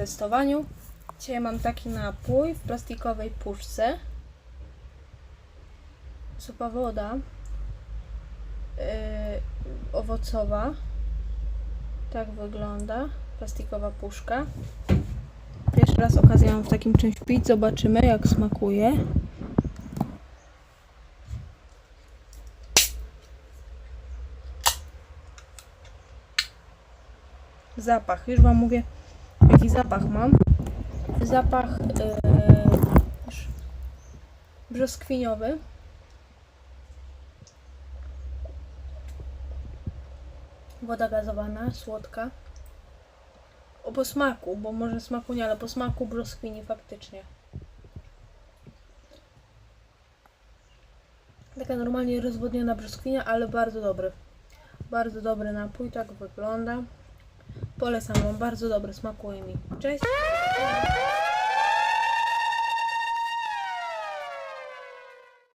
testowaniu. Dzisiaj mam taki napój w plastikowej puszce. Supa woda yy, owocowa. Tak wygląda plastikowa puszka. Pierwszy raz okazję mam w takim czymś pić. Zobaczymy jak smakuje. Zapach. Już Wam mówię, jaki zapach mam. Zapach yy, brzoskwiniowy. Woda gazowana, słodka. O po smaku, bo może smaku nie, ale po smaku brzoskwini faktycznie. Taka normalnie rozwodniona brzoskwinia, ale bardzo dobry. Bardzo dobry napój, tak wygląda. Polecam wam, bardzo dobry, smakuje mi. Cześć!